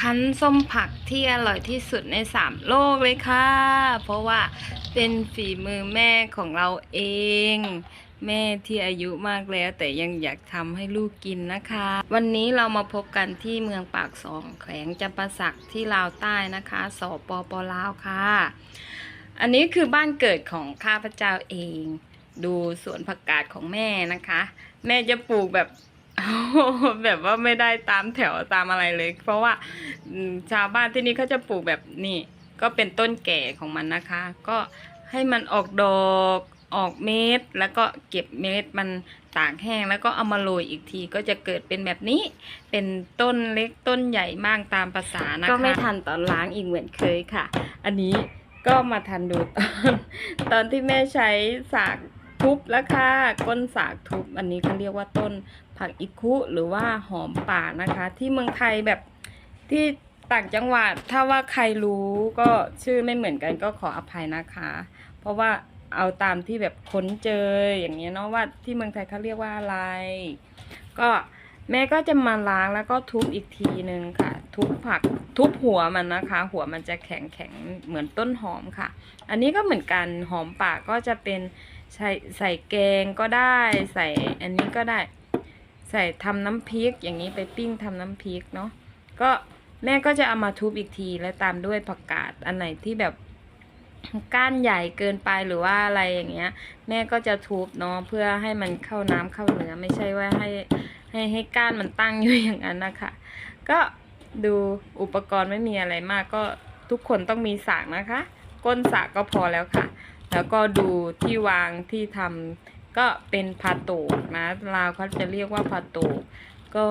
คั้นส้มผักที่อร่อยที่สุดในสามโลกเลยค่ะ เพราะว่าเป็นฝีมือแม่ของเราเอง แม่ที่อายุมากแล้วแต่ยังอยากทำให้ลูกกินนะคะ วันนี้เรามาพบกันที่เมืองปากสองแขวงจำปาสักที่ลาวใต้นะคะสปปลาวค่ะ อันนี้คือบ้านเกิดของข้าพเจ้าเอง ดูสวนผักกาดของแม่นะคะ แม่จะปลูกแบบ แบบว่าไม่ได้ตามแถวตามอะไรเลย เพราะว่าชาวบ้านที่นี่เขาจะปลูกแบบนี่ก็เป็นต้นแก่ของมันนะคะ ก็ให้มันออกดอกออกเม็ดแล้วก็เก็บเม็ดมันตากแห้งแล้วก็เอามาโรยอีกทีก็จะเกิดเป็นแบบนี้ เป็นต้นเล็กต้นใหญ่มากตามภาษานะคะก็ไม่ทันตอนล้างอีกเหมือนเคยค่ะ อันนี้ก็มาทันดูตอนตอนที่แม่ใช้สากทุบแล้วค่ะก้นสากทุบอันนี้เขาเรียกว่าต้น ผักอิคุหรือว่าหอมป่านะคะ ที่เมืองไทยแบบที่ต่างจังหวัดถ้าว่าใครรู้ก็ชื่อไม่เหมือนกันก็ขออภัยนะคะ เพราะว่าเอาตามที่แบบค้นเจออย่างเงี้ยเนาะว่าที่เมืองไทยเขาเรียกว่าอะไร ก็แม่ก็จะมาล้างแล้วก็ทุบอีกทีนึงค่ะ ทุบผักทุบหัวมันนะคะ หัวมันจะแข็งแข็งเหมือนต้นหอมค่ะ อันนี้ก็เหมือนกันหอมป่าก็จะเป็นใส่ใส่แกงก็ได้ ใส่อันนี้ก็ได้ ใส่ทำน้ำพริกอย่างนี้ไปปิ้งทำน้ำพริกเนาะก็แม่ก็จะเอามาทุบอีกทีแล้วตามด้วยผักกาดอันไหนที่แบบก้านใหญ่เกินไปหรือว่าอะไรอย่างเงี้ย แม่ก็จะทุบเนาะเพื่อให้มันเข้าน้ำเข้าเนื้อไม่ใช่ว่าให้ให้ให้ก้านมันตั้งอยู่อย่างนั้นนะคะก็ดูอุปกรณ์ไม่มีอะไรมากก็ทุกคนต้องมีสากนะคะ ก้นสากก็พอแล้วค่ะ แล้วก็ดูที่วางที่ทำ ก็เป็นพาโตกนะลาวเขาจะเรียกว่าพาโตกก็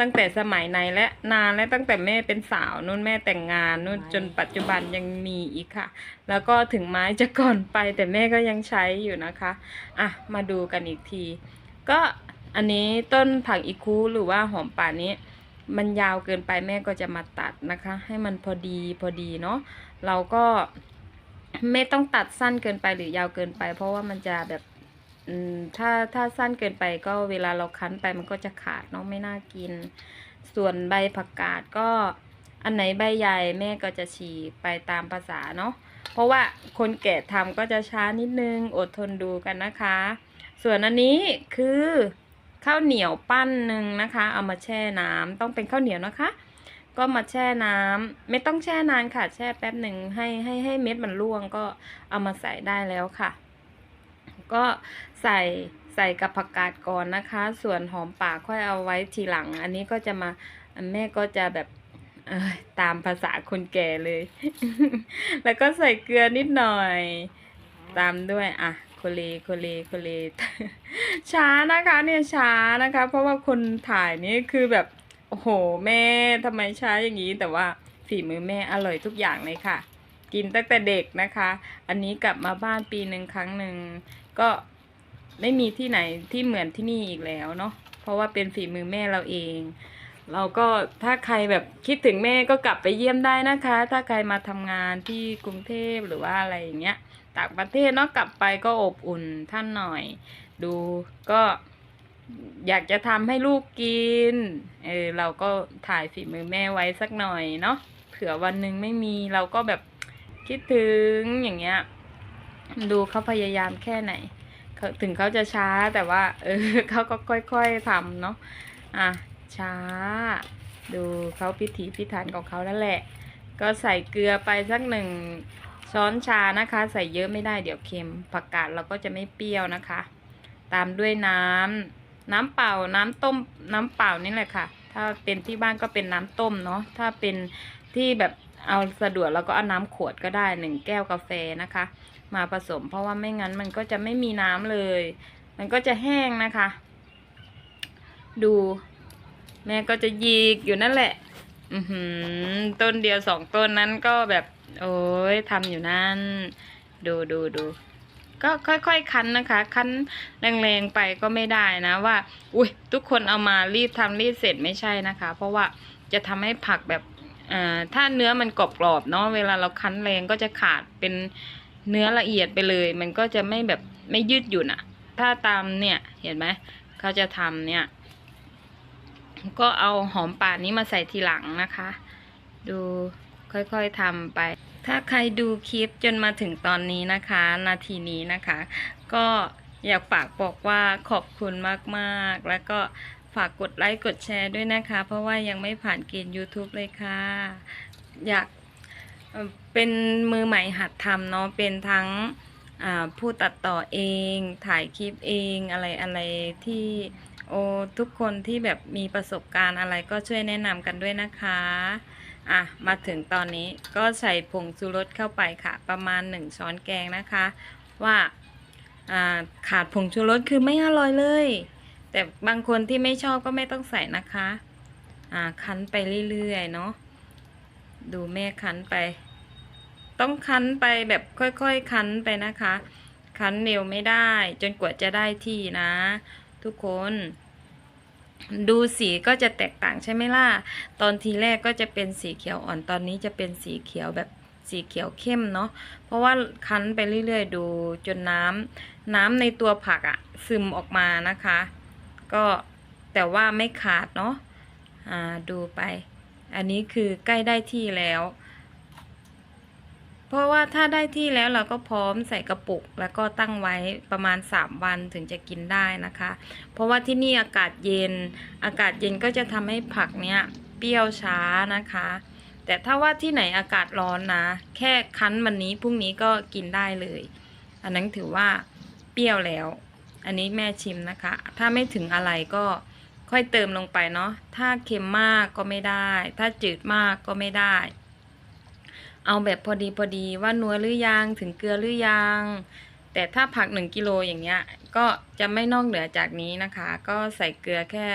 ตั้งแต่สมัยในและนานและตั้งแต่แม่เป็นสาวนู่นแม่แต่งงานนู่นจนปัจจุบันยังมีอีกค่ะ แล้วก็ถึงไม้จะก่อนไปแต่แม่ก็ยังใช้อยู่นะคะอะมาดูกันอีกที ก็อันนี้ต้นผักอีคูหรือว่าหอมป่านี้ มันยาวเกินไปแม่ก็จะมาตัดนะคะ ให้มันพอดีพอดีเนาะเราก็ไม่ต้องตัดสั้นเกินไปหรือยาวเกินไป เพราะว่ามันจะแบบ อืมถ้าถ้าสั้นเกินไปก็เวลาเราคั้นไปมันก็จะขาดเนาะไม่น่ากิน ส่วนใบผักกาดก็อันไหนใบใหญ่แม่ก็จะฉีกไปตามภาษาเนาะเพราะว่าคนแก่ทำก็จะช้านิดนึงอดทนดูกันนะคะ ส่วนอันนี้คือข้าวเหนียวปั้นหนึ่งนะคะ เอามาแช่น้ำต้องเป็นข้าวเหนียวนะคะ ก็มาแช่น้ำไม่ต้องแช่นานค่ะ แช่แป๊บหนึ่งให้ให้ให้เม็ดมันร่วงก็เอามาใส่ได้แล้วค่ะ ก็ใส่ใส่กับผักกาดก่อนนะคะ ส่วนหอมป่าค่อยเอาไว้ทีหลัง อันนี้ก็จะมาแม่ก็จะแบบตามภาษาคนแก่เลย แล้วก็ใส่เกลือนิดหน่อย ตามด้วยอะโคเลโคเลโคเลช้านะคะเนี่ยช้านะคะ เพราะว่าคนถ่ายนี่คือแบบโอ้โหแม่ทำไมช้าอย่างนี้ แต่ว่าฝีมือแม่อร่อยทุกอย่างเลยค่ะ กินตั้งแต่เด็กนะคะ อันนี้กลับมาบ้านปีหนึ่งครั้งหนึ่ง ก็ไม่มีที่ไหนที่เหมือนที่นี่อีกแล้วเนาะเพราะว่าเป็นฝีมือแม่เราเอง เราก็ถ้าใครแบบคิดถึงแม่ก็กลับไปเยี่ยมได้นะคะ ถ้าใครมาทำงานที่กรุงเทพหรือว่าอะไรอย่างเงี้ยต่างประเทศเนาะกลับไปก็อบอุ่นท่านหน่อย ดูก็อยากจะทำให้ลูกกิน เออเราก็ถ่ายฝีมือแม่ไว้สักหน่อยเนาะ เผื่อวันหนึ่งไม่มีเราก็แบบคิดถึงอย่างเงี้ย ดูเขาพยายามแค่ไหน ถึงเขาจะช้าแต่ว่า เออเขาก็ค่อยๆทำเนาะอะช้า ดูเขาพิถีพิถันของเขานั่นแหละ ก็ใส่เกลือไปสักหนึ่งช้อนชานะคะ ใส่เยอะไม่ได้เดี๋ยวเค็มผักกาดเราก็จะไม่เปรี้ยวนะคะ ตามด้วยน้ำน้ำเปล่าน้ำต้มน้ำเปล่านี่แหละค่ะ ถ้าเป็นที่บ้านก็เป็นน้ำต้มเนาะถ้าเป็นที่แบบ เอาสะดวกเราก็เอาน้ำขวดก็ได้หนึ่งแก้วกาแฟนะคะ มาผสมเพราะว่าไม่งั้นมันก็จะไม่มีน้ำเลย มันก็จะแห้งนะคะ ดู แม่ก็จะยีกอยู่นั่นแหละ อือต้นเดียวสองต้นนั้นก็แบบ โอ้ยทำอยู่นั่น ดูดูดูก็ค่อยๆ คั้นนะคะ คั้นแรงๆไปก็ไม่ได้นะว่า อุ้ยทุกคนเอามารีบทำรีบเสร็จไม่ใช่นะคะ เพราะว่าจะทำให้ผักแบบ อ่าถ้าเนื้อมันกรอบๆเนาะเวลาเราคั้นแรงก็จะขาดเป็นเนื้อละเอียดไปเลย มันก็จะไม่แบบไม่ยืดหยุ่นอะถ้าตามเนี่ยเห็นไหมเขาจะทำเนี่ย ก็เอาหอมป่านนี้มาใส่ทีหลังนะคะ ดูค่อยๆทำไป ถ้าใครดูคลิปจนมาถึงตอนนี้นะคะ นาทีนี้นะคะ ก็อยากฝากบอกว่าขอบคุณมากๆ แล้วก็ ฝากกดไลค์กดแชร์ด้วยนะคะ เพราะว่ายังไม่ผ่านเกณฑ์ YouTube เลยค่ะ อยากเป็นมือใหม่หัดทำเนาะเป็นทั้งผู้ตัดต่อเองถ่ายคลิปเองอะไรอะไรที่โอทุกคนที่แบบมีประสบการณ์อะไรก็ช่วยแนะนำกันด้วยนะคะ อะ มาถึงตอนนี้ก็ใส่ผงชูรสเข้าไปค่ะ ประมาณ 1 ช้อนแกงนะคะ ว่าขาดผงชูรสคือไม่อร่อยเลย แต่บางคนที่ไม่ชอบก็ไม่ต้องใส่นะคะ อ่าคั้นไปเรื่อยๆเนาะดูแม่คั้นไป ต้องคั้นไปแบบค่อยๆคั้นไปนะคะ คั้นเร็วไม่ได้ จนกว่าจะได้ที่นะ ทุกคนดูสีก็จะแตกต่างใช่ไหมล่ะ ตอนทีแรกก็จะเป็นสีเขียวอ่อน ตอนนี้จะเป็นสีเขียวแบบสีเขียวเข้มเนาะ เพราะว่าคั้นไปเรื่อยๆ ดูจนน้ำน้ำในตัวผักอะซึมออกมานะคะ ก็แต่ว่าไม่ขาดเนาะอ่าดูไป อันนี้คือใกล้ได้ที่แล้ว เพราะว่าถ้าได้ที่แล้วเราก็พร้อมใส่กระปุก แล้วก็ตั้งไว้ประมาณ 3 วันถึงจะกินได้นะคะ เพราะว่าที่นี่อากาศเย็น อากาศเย็นก็จะทำให้ผักเนี้ยเปรี้ยวช้านะคะแต่ถ้าว่าที่ไหนอากาศร้อนนะ แค่คั้นวันนี้พรุ่งนี้ก็กินได้เลย อันนั้นถือว่าเปรี้ยวแล้ว อันนี้แม่ชิมนะคะ ถ้าไม่ถึงอะไรก็ค่อยเติมลงไปเนาะ ถ้าเค็มมากก็ไม่ได้ ถ้าจืดมากก็ไม่ได้ เอาแบบพอดีพอดีว่านัวหรือยังถึงเกลือหรือยัง แต่ถ้าผักหนึ่งกิโลอย่างเงี้ย ก็จะไม่นอกเหนือจากนี้นะคะ ก็ใส่เกลือแค่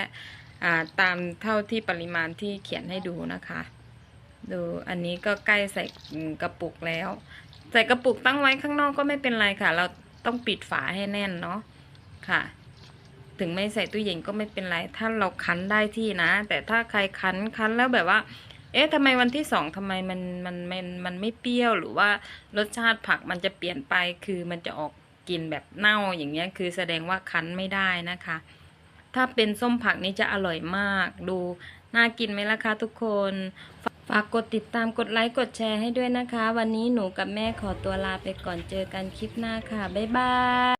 ตามเท่าที่ปริมาณที่เขียนให้ดูนะคะ ดูอันนี้ก็ใกล้ใส่กระปุกแล้ว ใส่กระปุกตั้งไว้ข้างนอกก็ไม่เป็นไรค่ะ เราต้องปิดฝาให้แน่นเนาะ ค่ะ ถึงไม่ใส่ตู้เย็นก็ไม่เป็นไร ถ้าเราคั้นได้ที่นะ แต่ถ้าใครคั้นคั้นแล้วแบบว่า เอ๊ะทำไมวันที่สองทำไมมันมันมันมันไม่เปรี้ยวหรือว่ารสชาติผักมันจะเปลี่ยนไปคือมันจะออกกลิ่นแบบเน่าอย่างเงี้ยคือแสดงว่าคั้นไม่ได้นะคะ ถ้าเป็นส้มผักนี่จะอร่อยมาก ดูน่ากินไหมล่ะคะทุกคนฝากกดติดตามกดไลค์กดแชร์ให้ด้วยนะคะ วันนี้หนูกับแม่ขอตัวลาไปก่อนเจอกันคลิปหน้าค่ะ บ๊ายบาย